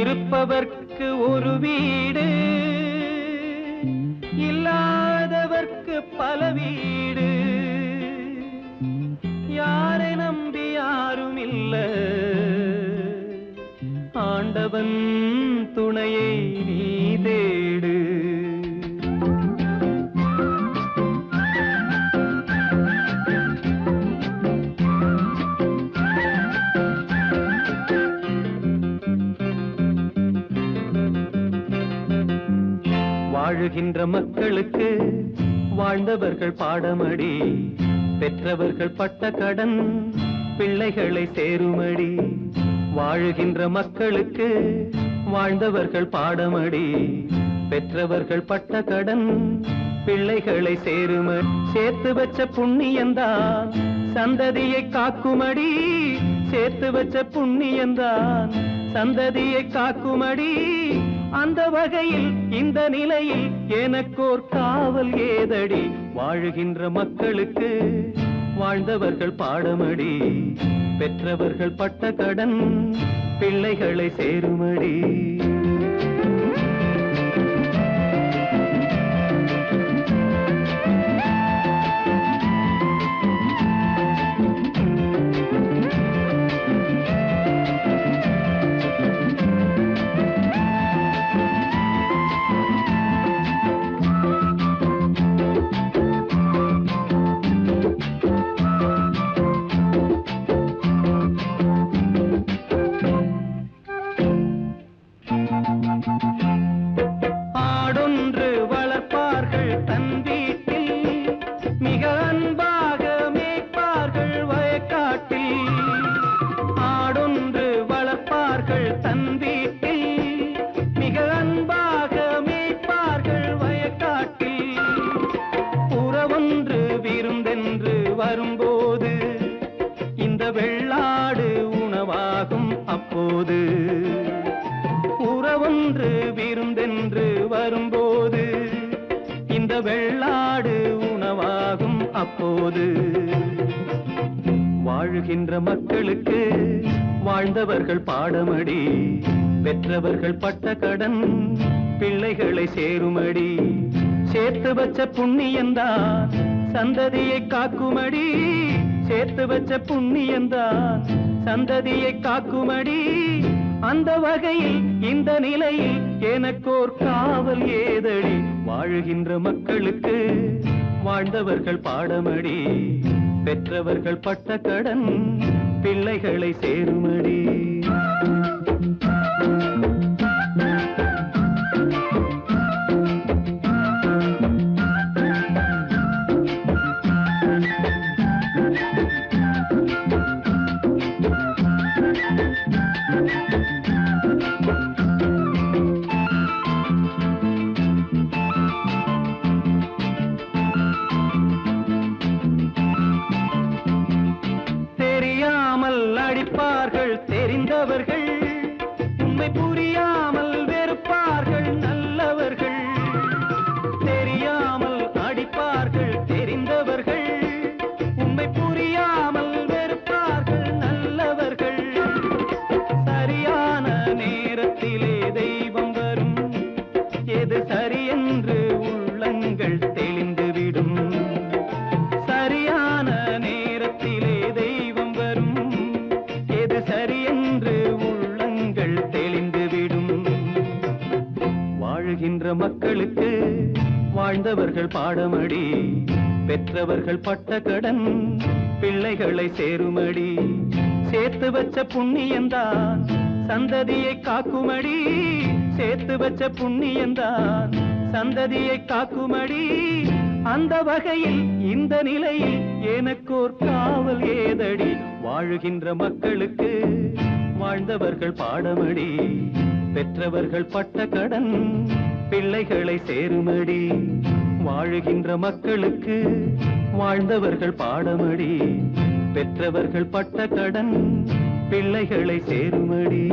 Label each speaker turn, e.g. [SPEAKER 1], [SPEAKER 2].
[SPEAKER 1] இருப்பவர்க்கு ஒரு வீடு இல்லாதவர்க்கு பல வீடு. யாரை நம்பி யாரும் இல்லை? ஆண்டவன் துணையை வாழுகின்ற மக்களுக்கு வாழ்ந்தவர்கள் பாடமடி பெற்றவர்கள் பட்ட கடன் பிள்ளைகளை சேருமடி. வாழுகின்ற மக்களுக்கு வாழ்ந்தவர்கள் பாடமடி பெற்றவர்கள் பட்ட கடன் பிள்ளைகளை சேரும சேர்த்து வச்ச புண்ணியந்தான் சந்ததியை காக்குமடி. சேர்த்து வச்ச புண்ணியந்தான் சந்ததியை காக்குமடி. அந்த வகையில் இந்த நிலையில் எனக்கோர் காவல் ஏதடி? வாழுகின்ற மக்களுக்கு வாழ்ந்தவர்கள் பாடமடி. பெற்றவர்கள் பட்ட கடன் பிள்ளைகளை சேருமடி. வரும்போது இந்த வெள்ளாடு உணவாகும் அப்போது. உறவொன்று விருந்தென்று வரும்போது இந்த வெள்ளாடு உணவாகும் அப்போது. வாழுகின்ற மக்களுக்கு வாழ்ந்தவர்கள் பாடமடி பெற்றவர்கள் பட்ட கடன் பிள்ளைகளை சேருமடி. சேர்த்து வச்ச புண்ணியந்தான் சந்ததியை காக்குமடி சேர்த்து வச்ச புண்ணியந்தான் சந்ததியை காக்குமடி அந்த வகையில் இந்த நிலையில் எனக்கோர் காவல் ஏதடி. வாழுகின்ற மக்களுக்கு வாழ்ந்தவர்கள் பாடமடி பெற்றவர்கள் பட்ட கடன் பிள்ளைகளை சேருமடி. அடிப்பார்கள் தெரிந்தவர்கள். உண்மை புரியாமல் வாழுகின்ற மக்களுக்கு வாழ்ந்தவர்கள் பாடமடி பெற்றவர்கள் பட்ட கடன் பிள்ளைகளை சேருமடி. சேர்த்து வச்ச புண்ணியந்தான் சந்ததியை காக்குமடி. சேர்த்து வச்ச புண்ணியந்தான் சந்ததியை காக்குமடி. அந்த வகையில் இந்த நிலையில் எனக்கோர் காவல் ஏதடி. வாழுகின்ற மக்களுக்கு வாழ்ந்தவர்கள் பாடமடி பெற்றவர்கள் பட்ட கடன் பிள்ளைகளை சேருமடி. வாழுகின்ற மக்களுக்கு வாழ்ந்தவர்கள் பாடமடி. பெற்றவர்கள் பட்ட கடன் பிள்ளைகளை சேருமடி.